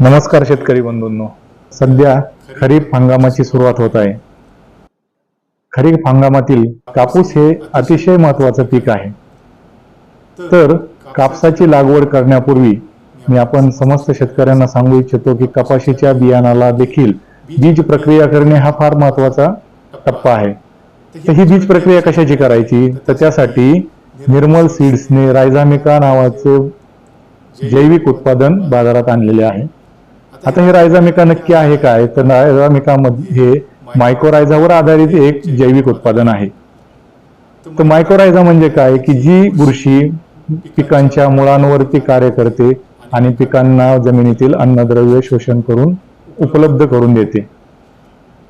नमस्कार शेतकरी बंधूंनो. सध्या खरीप हंगामाची सुरुवात होत आहे. खरीप हंगामातील कापूस हे अतिशय महत्वाचं पीक आहे. तर कापसाची लागवड करण्यापूर्वी मी आपण समस्त शेतकऱ्यांना सांगू इच्छितो की कपाशीच्या बियाणाला देखील बीज प्रक्रिया करणे हा फार महत्त्वाचा टप्पा आहे. तर ही बीज प्रक्रिया कशाची करायची? तर त्यासाठी निर्मल सीड्सने रायझामिका नावाचे जैविक उत्पादन बाजारात आणलेले आहे. आता हे रायझामिका नक्की आहे काय? तर रायझामिका हे मायकोरायझावर आधारित एक जैविक उत्पादन आहे. तर मायकोरायझा म्हणजे काय? की जी बुरशी पिकांच्या मुळांवरती कार्य करते आणि पिकांना जमिनीतील अन्नद्रव्य शोषण करून उपलब्ध करून देते.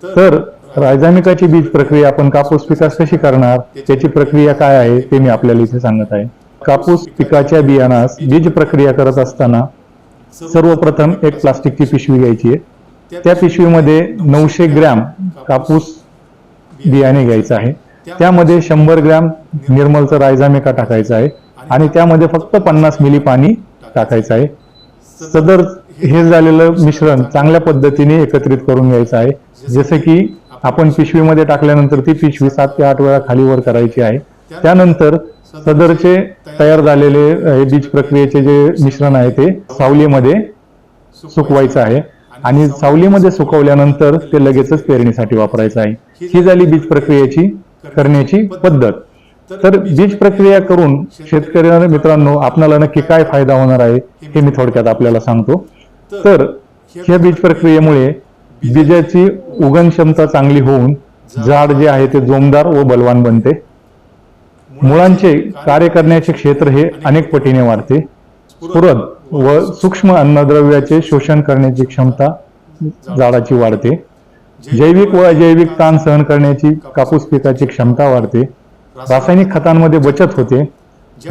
तर रायझामिकाची बीज प्रक्रिया आपण कापूस पिकास कशी करणार? त्याची प्रक्रिया काय आहे? ते मी आपल्याला इथे सांगत आहे. कापूस पिकाच्या बियाणास बीज प्रक्रिया करत असताना सर्वप्रथम एक प्लास्टिकची पिशवी घ्यायची आहे. त्या पिशवीमध्ये नऊशे ग्रॅम कापूस बियाणे घ्यायचं आहे. त्यामध्ये शंभर ग्रॅम निर्मलचं रायजामेका टाकायचं आहे आणि त्यामध्ये फक्त पन्नास मिली पाणी टाकायचं आहे. सदर हे झालेलं मिश्रण चांगल्या पद्धतीने एकत्रित करून घ्यायचं आहे. जसं की आपण पिशवीमध्ये टाकल्यानंतर ती पिशवी सात ते आठ वेळा खाली वर करायची आहे. त्यानंतर सदरचे तयार झालेले हे बीज प्रक्रियेचे जे मिश्रण आहे ते सावलीमध्ये सुकवायचं आहे. आणि सावलीमध्ये सुकवल्यानंतर ते लगेचच पेरणीसाठी वापरायचं आहे. ही झाली बीज प्रक्रियेची करण्याची पद्धत. तर बीज प्रक्रिया करून शेतकरी मित्रांनो आपल्याला नक्की काय फायदा होणार आहे हे मी थोडक्यात आपल्याला सांगतो. तर ह्या बीज प्रक्रियेमुळे बीजाची उगण क्षमता चांगली होऊन झाड जे आहे ते जोमदार व बलवान बनते. मुळांचे कार्य करण्याचे क्षेत्र हे अनेक पटीने वाढते. स्फुरद व सूक्ष्म अन्नद्रव्याचे शोषण करण्याची क्षमता झाडाची वाढते. जैविक व अजैविक ताण सहन करण्याची कापूस पिकाची क्षमता वाढते. रासायनिक खतांमध्ये बचत होते.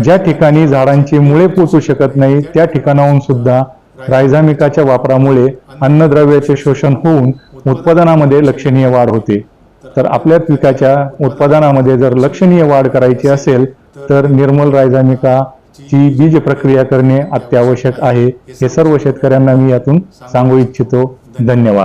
ज्या ठिकाणी झाडांची मुळे पोचू शकत नाही त्या ठिकाणाहून सुद्धा रायझामिकाच्या वापरामुळे अन्नद्रव्याचे शोषण होऊन उत्पादनामध्ये लक्षणीय वाढ होते. तर आपल्या पिकाच्या उत्पादनामध्ये जर लक्षणीय वाढ करायची असेल तर निर्मल रायझामिका ची बीज प्रक्रिया करणे अत्यावश्यक आहे. हे सर्व शेतकऱ्यांना मी यातून सांगू इच्छितो. धन्यवाद.